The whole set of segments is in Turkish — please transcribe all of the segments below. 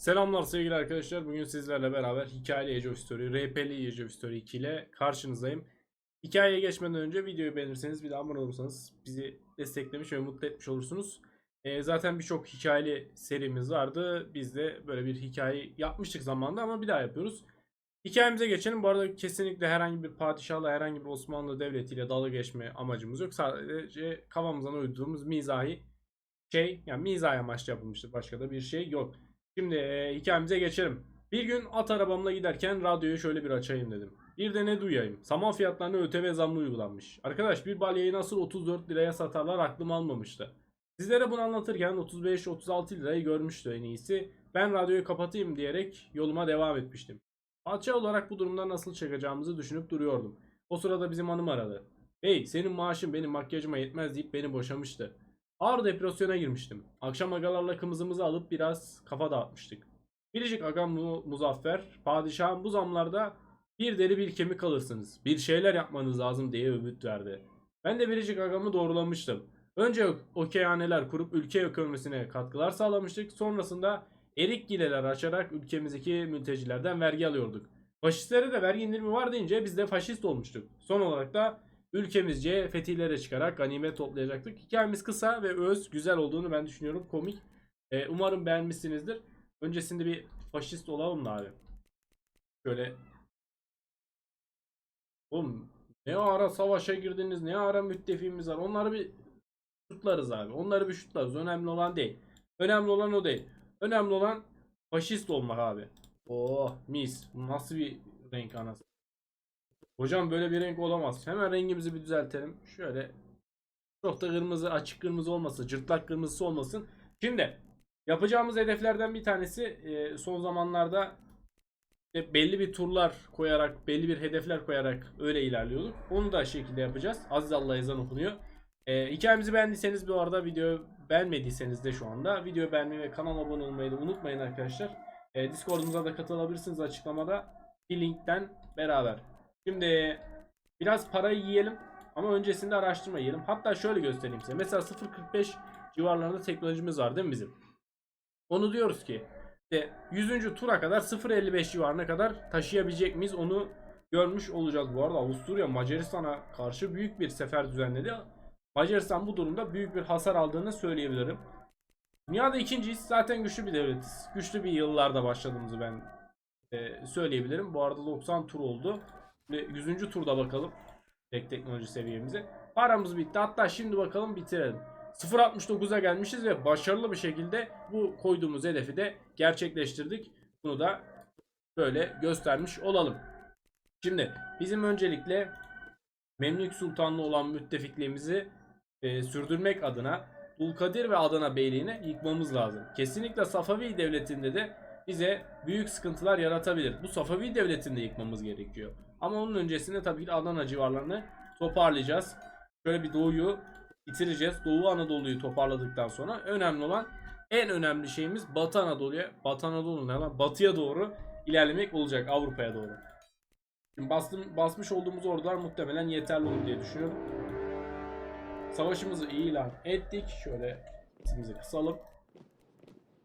Selamlar sevgili arkadaşlar. Bugün sizlerle beraber hikayeli Age of Story, RP'li Age of Story 2 ile karşınızdayım. Hikayeye geçmeden önce videoyu beğenirseniz bir de abone olursanız bizi desteklemiş ve mutlu etmiş olursunuz. Ee, zaten birçok hikayeli serimiz vardı. Biz de böyle bir hikaye yapmıştık zamanında ama bir daha yapıyoruz. Hikayemize geçelim. Bu arada kesinlikle herhangi bir padişahla herhangi bir Osmanlı devletiyle dalga geçme amacımız yok. Sadece kafamızdan uydurduğumuz mizahi şey yani mizahi amaçlı yapılmıştır. Başka da bir şey yok. Şimdi e, hikayemize geçelim. Bir gün at arabamla giderken radyoyu şöyle bir açayım dedim. Bir de ne duyayım? Saman fiyatlarına ÖTV zammı uygulanmış. Arkadaş bir balyayı nasıl 34 liraya satarlar aklım almamıştı. Sizlere bunu anlatırken 35-36 lirayı görmüştü en iyisi. Ben radyoyu kapatayım diyerek yoluma devam etmiştim. Padişah olarak bu durumdan nasıl çıkacağımızı düşünüp duruyordum. O sırada bizim hanım aradı. Hey senin maaşın benim makyajıma yetmez deyip beni boşamıştı. Ağır depresyona girmiştim. Akşam agalarla kımızımızı alıp biraz kafa dağıtmıştık. Biricik agam Mu- Muzaffer, padişahım bu zamlarda bir deri bir kemik alırsınız. Bir şeyler yapmanız lazım diye ümit verdi. Ben de biricik agamı doğrulamıştım. Önce okeyhaneler kurup ülke ekonomisine katkılar sağlamıştık. Sonrasında erik gileler açarak ülkemizdeki mültecilerden vergi alıyorduk. Faşistlere de vergi indirimi var deyince biz de faşist olmuştuk. Son olarak da ülkemizce fetihlere çıkarak ganimet toplayacaktık. Hikayemiz kısa ve öz, güzel olduğunu ben düşünüyorum. Komik. Ee, umarım beğenmişsinizdir. Öncesinde bir faşist olalım da abi. Şöyle. Oğlum ne ara savaşa girdiniz, ne ara müttefiğimiz var. Onları bir şutlarız abi. Onları bir şutlarız. Önemli olan değil. Önemli olan o değil. Önemli olan faşist olmak abi. Oh mis. Nasıl bir renk anası. Hocam böyle bir renk olamaz. Hemen rengimizi bir düzeltelim. Şöyle çok da kırmızı, açık kırmızı olmasın, cırtlak kırmızısı olmasın. Şimdi yapacağımız hedeflerden bir tanesi e, son zamanlarda işte belli bir turlar koyarak, belli bir hedefler koyarak öyle ilerliyorduk. Onu da şekilde yapacağız. Aziz Allah ezan okunuyor. E, hikayemizi beğendiyseniz bu arada videoyu beğenmediyseniz de şu anda videoyu beğenmeyi ve kanala abone olmayı da unutmayın arkadaşlar. E, Discord'umuza da katılabilirsiniz açıklamada. Bir linkten beraber. Şimdi biraz parayı yiyelim ama öncesinde araştırma yiyelim. Hatta şöyle göstereyim size. Mesela 0.45 civarlarında teknolojimiz var değil mi bizim? Onu diyoruz ki işte 100. tura kadar 0.55 civarına kadar taşıyabilecek miyiz? Onu görmüş olacağız. Bu arada Avusturya Macaristan'a karşı büyük bir sefer düzenledi. Macaristan bu durumda büyük bir hasar aldığını söyleyebilirim. Dünyada ikinciyiz. Zaten güçlü bir devletiz. Güçlü bir yıllarda başladığımızı ben e, söyleyebilirim. Bu arada 90 tur oldu. Ve 100. turda bakalım. Tek teknoloji seviyemize. Paramız bitti. Hatta şimdi bakalım bitirelim. 0.69'a gelmişiz ve başarılı bir şekilde bu koyduğumuz hedefi de gerçekleştirdik. Bunu da böyle göstermiş olalım. Şimdi bizim öncelikle Memlük Sultanlığı olan müttefikliğimizi e, sürdürmek adına Dulkadir ve Adana Beyliğini yıkmamız lazım. Kesinlikle Safavi Devleti'nde de bize büyük sıkıntılar yaratabilir. Bu Safavi Devleti'ni de yıkmamız gerekiyor. Ama onun öncesinde tabii ki Adana civarlarını toparlayacağız. Şöyle bir doğuyu bitireceğiz. Doğu Anadolu'yu toparladıktan sonra önemli olan en önemli şeyimiz Batı Anadolu'ya, Batı Anadolu ne lan? Batıya doğru ilerlemek olacak Avrupa'ya doğru. Şimdi bastım, basmış olduğumuz ordular muhtemelen yeterli olur diye düşünüyorum. Savaşımızı ilan ettik. Şöyle sesimizi kısalım.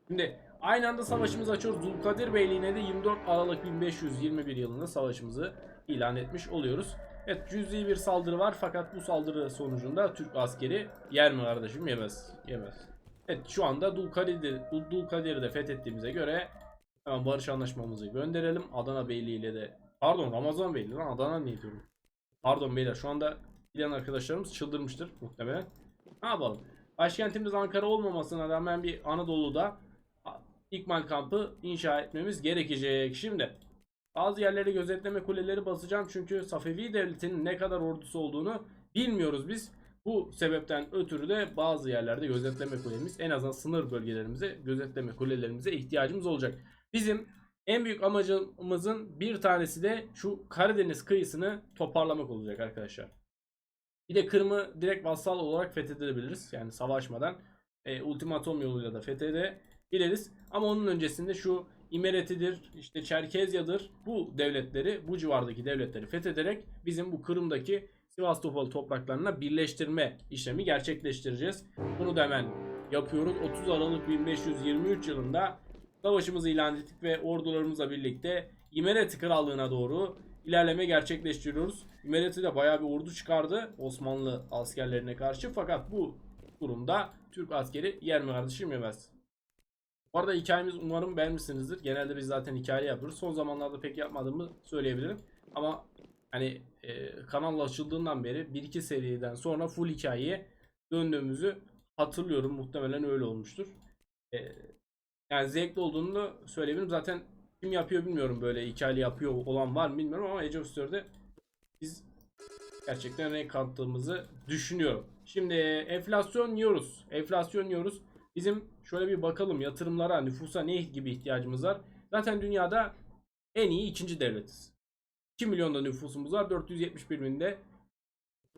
Şimdi aynı anda savaşımızı açıyoruz. Dulkadir Beyliği'ne de 24 Aralık 1521 yılında savaşımızı ilan etmiş oluyoruz. Evet cüzi bir saldırı var fakat bu saldırı sonucunda Türk askeri yer mi kardeşim? Yemez. Yemez. Evet şu anda Dulkadir'i Dulkadir'i de fethettiğimize göre hemen barış anlaşmamızı gönderelim. Adana Beyliği ile de pardon Ramazan Beyliği lan Adana niye diyorum? Pardon beyler şu anda bilen arkadaşlarımız çıldırmıştır muhtemelen. Ne yapalım? Başkentimiz Ankara olmamasına rağmen bir Anadolu'da ikmal kampı inşa etmemiz gerekecek. Şimdi bazı yerleri gözetleme kuleleri basacağım çünkü Safevi devletinin ne kadar ordusu olduğunu bilmiyoruz biz. Bu sebepten ötürü de bazı yerlerde gözetleme kulemiz en azından sınır bölgelerimize gözetleme kulelerimize ihtiyacımız olacak. Bizim en büyük amacımızın bir tanesi de şu Karadeniz kıyısını toparlamak olacak arkadaşlar. Bir de Kırım'ı direkt vassal olarak fethedebiliriz. Yani savaşmadan e, ultimatom yoluyla da fethedebiliriz. Ama onun öncesinde şu İmeretidir, işte Çerkezya'dır bu devletleri, bu civardaki devletleri fethederek bizim bu Kırım'daki Sivastopol topraklarına birleştirme işlemi gerçekleştireceğiz. Bunu da hemen yapıyoruz. 30 Aralık 1523 yılında savaşımızı ilan ettik ve ordularımızla birlikte İmereti Krallığı'na doğru ilerleme gerçekleştiriyoruz. İmereti de bayağı bir ordu çıkardı Osmanlı askerlerine karşı fakat bu durumda Türk askeri yer mi kardeşim yemez. Bu arada hikayemiz umarım beğenmişsinizdir. Genelde biz zaten hikaye yapıyoruz. Son zamanlarda pek yapmadığımı söyleyebilirim. Ama hani e, kanal açıldığından beri 1-2 seriden sonra full hikayeye döndüğümüzü hatırlıyorum. Muhtemelen öyle olmuştur. E, yani zevkli olduğunu da söyleyebilirim. Zaten kim yapıyor bilmiyorum böyle hikayeli yapıyor olan var mı bilmiyorum ama Age of Story'de biz gerçekten renk kattığımızı düşünüyorum. Şimdi enflasyon yiyoruz. Enflasyon yiyoruz. Bizim şöyle bir bakalım yatırımlara, nüfusa ne gibi ihtiyacımız var? Zaten dünyada en iyi ikinci devletiz. 2 milyonda nüfusumuz var. 471 binde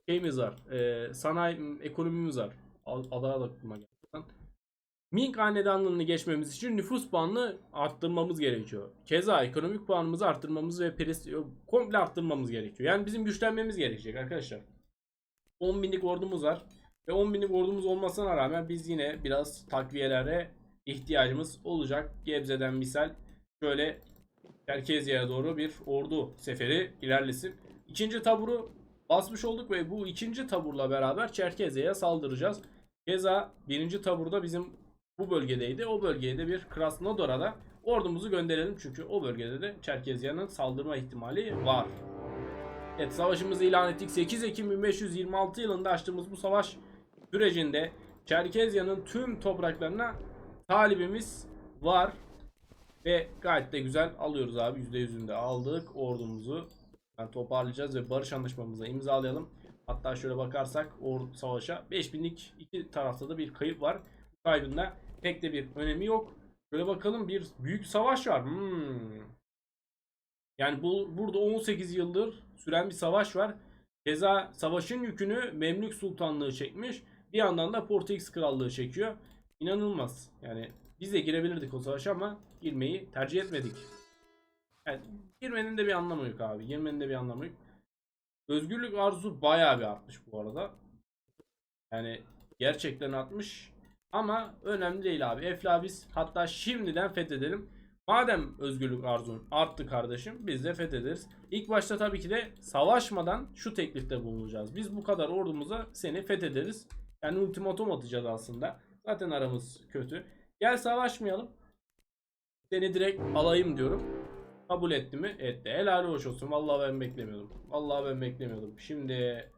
şeyimiz var. E, sanayi ekonomimiz var. Adı aklıma geldi. Ming hanedanlığını geçmemiz için nüfus puanını arttırmamız gerekiyor. Keza ekonomik puanımızı arttırmamız ve pres komple arttırmamız gerekiyor. Yani bizim güçlenmemiz gerekecek arkadaşlar. 10 binlik ordumuz var. Ve 10 binlik ordumuz olmasına rağmen biz yine biraz takviyelere ihtiyacımız olacak. Gebze'den misal şöyle Çerkezye'ye doğru bir ordu seferi ilerlesin. İkinci taburu basmış olduk ve bu ikinci taburla beraber Çerkezye'ye saldıracağız. Keza birinci taburda bizim bu bölgedeydi. O bölgeye de bir Krasnodar'a ordumuzu gönderelim. Çünkü o bölgede de Çerkezya'nın saldırma ihtimali var. Evet savaşımızı ilan ettik. 8 Ekim 1526 yılında açtığımız bu savaş sürecinde Çerkezya'nın tüm topraklarına talibimiz var. Ve gayet de güzel alıyoruz abi. %100'ünde aldık ordumuzu. Yani toparlayacağız ve barış anlaşmamızı imzalayalım. Hatta şöyle bakarsak or savaşa 5000'lik iki tarafta da bir kayıp var. Kaybında pek de bir önemi yok. Şöyle bakalım bir büyük savaş var. Hmm. Yani bu burada 18 yıldır süren bir savaş var. Keza savaşın yükünü Memlük Sultanlığı çekmiş. Bir yandan da Portekiz Krallığı çekiyor. İnanılmaz. Yani biz de girebilirdik o savaşa ama girmeyi tercih etmedik. Yani girmenin de bir anlamı yok abi. Girmenin de bir anlamı yok. Özgürlük arzu bayağı bir artmış bu arada. Yani gerçekten artmış. Ama önemli değil abi. Eflavis hatta şimdiden fethedelim. Madem özgürlük arzun arttı kardeşim biz de fethederiz. İlk başta tabii ki de savaşmadan şu teklifte bulunacağız. Biz bu kadar ordumuza seni fethederiz. Yani ultimatum atacağız aslında. Zaten aramız kötü. Gel savaşmayalım. Seni direkt alayım diyorum. Kabul etti mi? Etti. Helal hoş olsun. Vallahi ben beklemiyordum. Vallahi ben beklemiyordum. Şimdi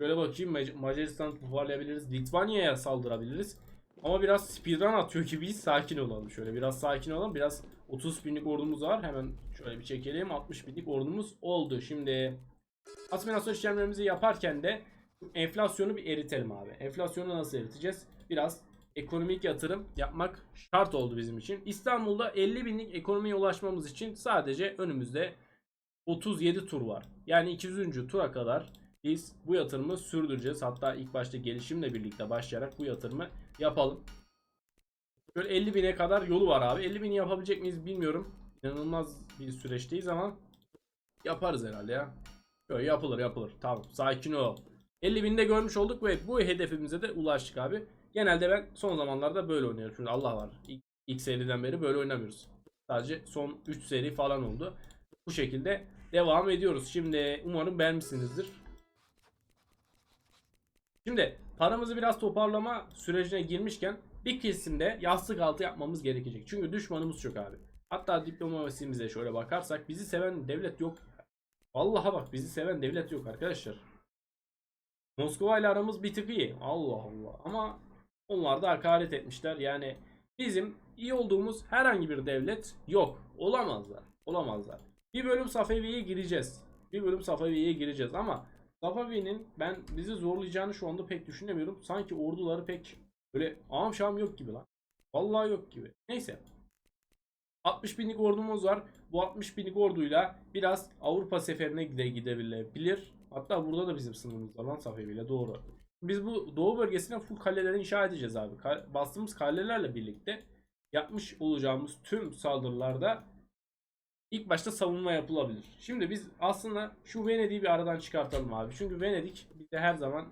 şöyle bakayım Mac Macaristan'ı toparlayabiliriz. Litvanya'ya saldırabiliriz. Ama biraz speedrun atıyor gibiyiz. Sakin olalım şöyle. Biraz sakin olalım. Biraz 30 binlik ordumuz var. Hemen şöyle bir çekelim. 60 binlik ordumuz oldu. Şimdi asimilasyon işlemlerimizi yaparken de enflasyonu bir eritelim abi. Enflasyonu nasıl eriteceğiz? Biraz ekonomik yatırım yapmak şart oldu bizim için. İstanbul'da 50 binlik ekonomiye ulaşmamız için sadece önümüzde 37 tur var. Yani 200. tura kadar biz bu yatırımı sürdüreceğiz. Hatta ilk başta gelişimle birlikte başlayarak bu yatırımı yapalım. Böyle 50 bine kadar yolu var abi. 50 bini yapabilecek miyiz bilmiyorum. İnanılmaz bir süreçteyiz ama yaparız herhalde ya. Böyle yapılır yapılır. Tamam sakin ol. 50 binde görmüş olduk ve bu hedefimize de ulaştık abi. Genelde ben son zamanlarda böyle oynuyorum. Şimdi Allah var. İlk, seriden beri böyle oynamıyoruz. Sadece son 3 seri falan oldu. Bu şekilde devam ediyoruz. Şimdi umarım beğenmişsinizdir. Şimdi paramızı biraz toparlama sürecine girmişken bir kesimde yastık altı yapmamız gerekecek. Çünkü düşmanımız çok abi. Hatta diplomasimize şöyle bakarsak bizi seven devlet yok. Vallahi bak bizi seven devlet yok arkadaşlar. Moskova ile aramız bir tık iyi. Allah Allah. Ama onlar da hakaret etmişler. Yani bizim iyi olduğumuz herhangi bir devlet yok. Olamazlar. Olamazlar. Bir bölüm Safevi'ye gireceğiz. Bir bölüm Safevi'ye gireceğiz ama Safavi'nin ben bizi zorlayacağını şu anda pek düşünemiyorum. Sanki orduları pek böyle ağam şam yok gibi lan. Vallahi yok gibi. Neyse. 60 binlik ordumuz var. Bu 60 binlik orduyla biraz Avrupa seferine gide gidebilir. Hatta burada da bizim sınırımız var lan Safevi ile doğru. Biz bu doğu bölgesine full kaleleri inşa edeceğiz abi. Ka- bastığımız kalelerle birlikte yapmış olacağımız tüm saldırılarda ilk başta savunma yapılabilir. Şimdi biz aslında şu Venedik'i bir aradan çıkartalım abi. Çünkü Venedik bize her zaman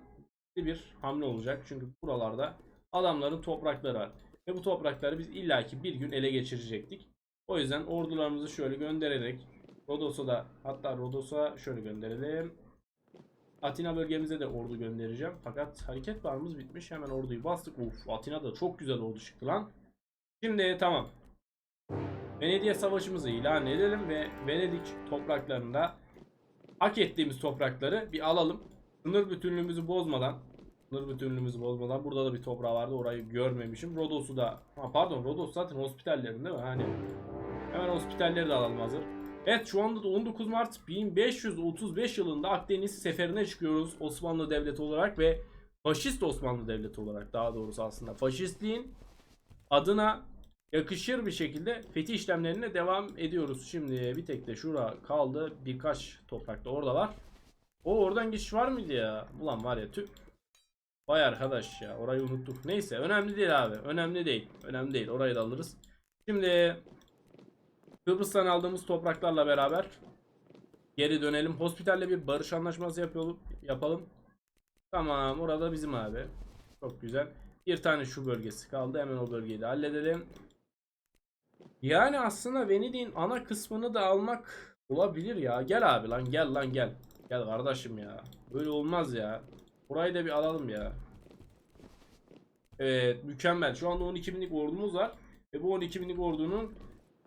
bir hamle olacak. Çünkü buralarda adamların toprakları var. Ve bu toprakları biz illaki bir gün ele geçirecektik. O yüzden ordularımızı şöyle göndererek Rodos'a da hatta Rodos'a şöyle gönderelim. Atina bölgemize de ordu göndereceğim. Fakat hareket varımız bitmiş. Hemen orduyu bastık. Uf Atina'da çok güzel ordu çıktı lan. Şimdi tamam. Venedik'e savaşımızı ilan edelim ve Venedik topraklarında hak ettiğimiz toprakları bir alalım. Sınır bütünlüğümüzü bozmadan sınır bütünlüğümüzü bozmadan burada da bir toprağı vardı orayı görmemişim. Rodos'u da ha pardon Rodos zaten hospitallerin değil mi? Hani hemen hospitalleri de alalım hazır. Evet şu anda da 19 Mart 1535 yılında Akdeniz seferine çıkıyoruz Osmanlı Devleti olarak ve Faşist Osmanlı Devleti olarak daha doğrusu aslında faşistliğin adına yakışır bir şekilde fethi işlemlerine devam ediyoruz. Şimdi bir tek de şura kaldı. Birkaç toprakta orada var. O oradan geçiş var mıydı ya? Ulan var ya tüh. Vay arkadaş ya orayı unuttuk. Neyse önemli değil abi. Önemli değil. Önemli değil. Orayı da alırız. Şimdi Kıbrıs'tan aldığımız topraklarla beraber geri dönelim. Hospitalle bir barış anlaşması yapalım. yapalım. Tamam orada bizim abi. Çok güzel. Bir tane şu bölgesi kaldı. Hemen o bölgeyi de halledelim. Yani aslında Venedik'in ana kısmını da almak olabilir ya. Gel abi lan gel lan gel. Gel kardeşim ya. Böyle olmaz ya. Burayı da bir alalım ya. Evet mükemmel. Şu anda 12 binlik ordumuz var. Ve bu 12 binlik ordunun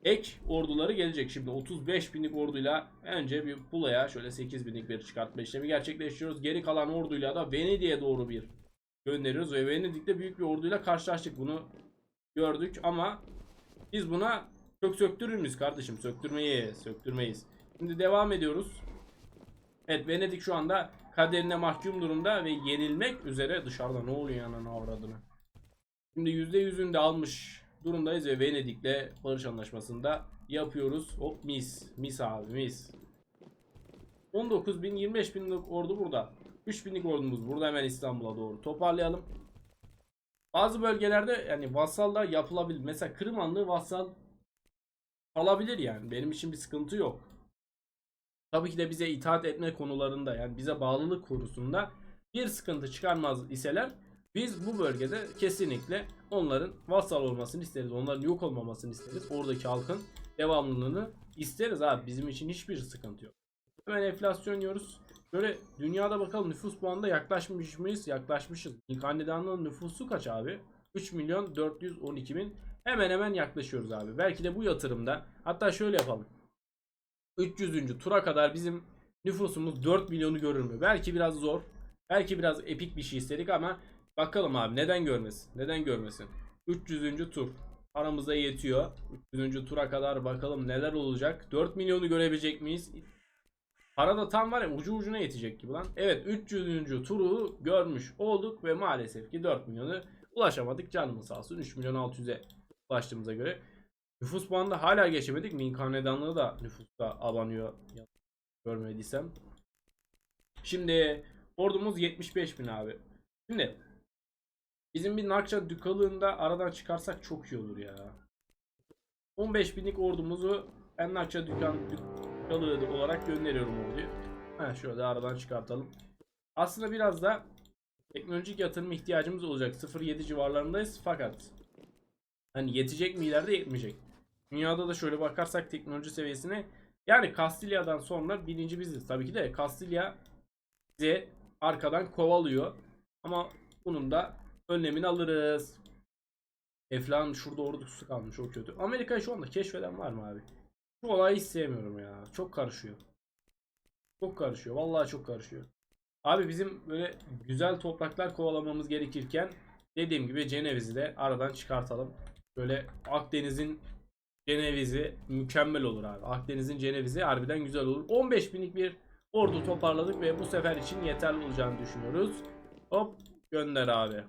ek orduları gelecek. Şimdi 35 binlik orduyla önce bir Pula'ya şöyle 8 binlik bir çıkartma işlemi gerçekleştiriyoruz. Geri kalan orduyla da Venedik'e doğru bir gönderiyoruz. Ve Venedik'te büyük bir orduyla karşılaştık. Bunu gördük ama biz buna çok söktürür müyüz kardeşim? Söktürmeyiz. Söktürmeyiz. Şimdi devam ediyoruz. Evet Venedik şu anda kaderine mahkum durumda ve yenilmek üzere dışarıda ne oluyor yanına avradını. Şimdi %100'ünü de almış durumdayız ve Venedik'le barış anlaşmasında yapıyoruz. Hop mis. Mis abi mis. 19 bin 25 binlik ordu burada. 3 binlik ordumuz burada hemen İstanbul'a doğru toparlayalım. Bazı bölgelerde yani vassalla yapılabilir. Mesela Kırım Hanlığı vassal alabilir yani. Benim için bir sıkıntı yok. Tabii ki de bize itaat etme konularında yani bize bağlılık konusunda bir sıkıntı çıkarmaz iseler biz bu bölgede kesinlikle onların vassal olmasını isteriz. Onların yok olmamasını isteriz. Oradaki halkın devamlılığını isteriz abi. Bizim için hiçbir sıkıntı yok. Hemen enflasyon yiyoruz. Şöyle dünyada bakalım nüfus puanında yaklaşmış mıyız? Yaklaşmışız. İlk hanedanlığın nüfusu kaç abi? 3 milyon 412 bin. Hemen hemen yaklaşıyoruz abi. Belki de bu yatırımda hatta şöyle yapalım. 300. tura kadar bizim nüfusumuz 4 milyonu görür mü? Belki biraz zor. Belki biraz epik bir şey istedik ama bakalım abi neden görmesin? Neden görmesin? 300. tur. Paramıza yetiyor. 300. tura kadar bakalım neler olacak. 4 milyonu görebilecek miyiz? Para da tam var ya ucu ucuna yetecek gibi lan. Evet 300. turu görmüş olduk ve maalesef ki 4 milyonu ulaşamadık. Canımız sağ olsun 3 milyon 600'e ulaştığımıza göre. Nüfus puanında hala geçemedik. Ming Hanedanlığı da nüfusta abanıyor. Görmediysem. Şimdi ordumuz 75 bin abi. Şimdi bizim bir Nakça dükalığında aradan çıkarsak çok iyi olur ya. 15 binlik ordumuzu ben Nakça dükkan dükalığı olarak gönderiyorum orduyu. Ha şöyle aradan çıkartalım. Aslında biraz da teknolojik yatırım ihtiyacımız olacak. 0.7 civarlarındayız fakat hani yetecek mi ileride yetmeyecek. Dünyada da şöyle bakarsak teknoloji seviyesine yani Kastilya'dan sonra birinci biziz. Tabii ki de Kastilya bize arkadan kovalıyor. Ama bunun da önlemini alırız. Eflan şurada ordusu kalmış o kötü. Amerika'yı şu anda keşfeden var mı abi? Bu olayı hiç sevmiyorum ya. Çok karışıyor. Çok karışıyor. Vallahi çok karışıyor. Abi bizim böyle güzel topraklar kovalamamız gerekirken dediğim gibi Ceneviz'i de aradan çıkartalım. Böyle Akdeniz'in Ceneviz'i mükemmel olur abi. Akdeniz'in Ceneviz'i harbiden güzel olur. 15 binlik bir ordu toparladık ve bu sefer için yeterli olacağını düşünüyoruz. Hop gönder abi.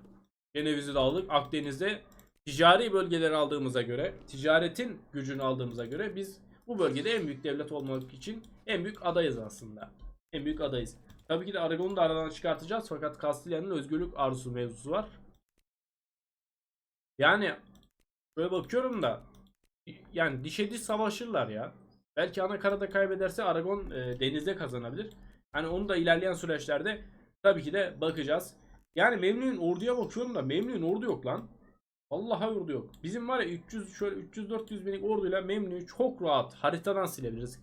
Ceneviz'i de aldık. Akdeniz'de ticari bölgeleri aldığımıza göre, ticaretin gücünü aldığımıza göre biz bu bölgede en büyük devlet olmak için en büyük adayız aslında. En büyük adayız. Tabii ki de Aragon'u da aradan çıkartacağız fakat Kastilya'nın özgürlük arzusu mevzusu var. Yani böyle bakıyorum da yani dişe diş savaşırlar ya. Belki anakarada kaybederse Aragon e, denizde kazanabilir. Hani onu da ilerleyen süreçlerde tabii ki de bakacağız. Yani Memnun'un orduya bakıyorum da Memnun'un ordu yok lan. Allah'a yurdu yok. Bizim var ya 300 şöyle 300-400 binlik orduyla Memnun'u çok rahat haritadan silebiliriz.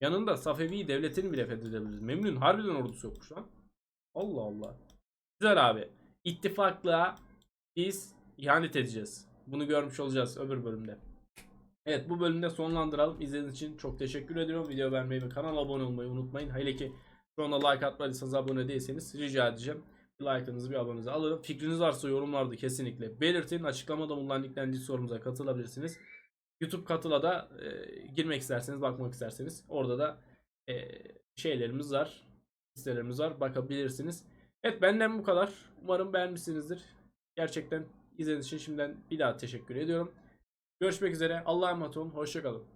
Yanında Safevi devletini bile fethedebiliriz. Memnun harbiden ordusu yokmuş lan. Allah Allah. Güzel abi. İttifakla biz ihanet edeceğiz. Bunu görmüş olacağız öbür bölümde. Evet bu bölümde sonlandıralım. İzlediğiniz için çok teşekkür ediyorum. Video beğenmeyi ve kanala abone olmayı unutmayın. Hele ki şu anda like atmadıysanız abone değilseniz rica edeceğim. Like'ınızı bir abonenizi alırım. Fikriniz varsa yorumlarda kesinlikle belirtin. Açıklamada bulunan linkten Discord'umuza katılabilirsiniz. YouTube katıla da e, girmek isterseniz, bakmak isterseniz orada da e, şeylerimiz var. Listelerimiz var. Bakabilirsiniz. Evet benden bu kadar. Umarım beğenmişsinizdir. Gerçekten izlediğiniz için şimdiden bir daha teşekkür ediyorum. Görüşmek üzere. Allah'a emanet olun. Hoşçakalın.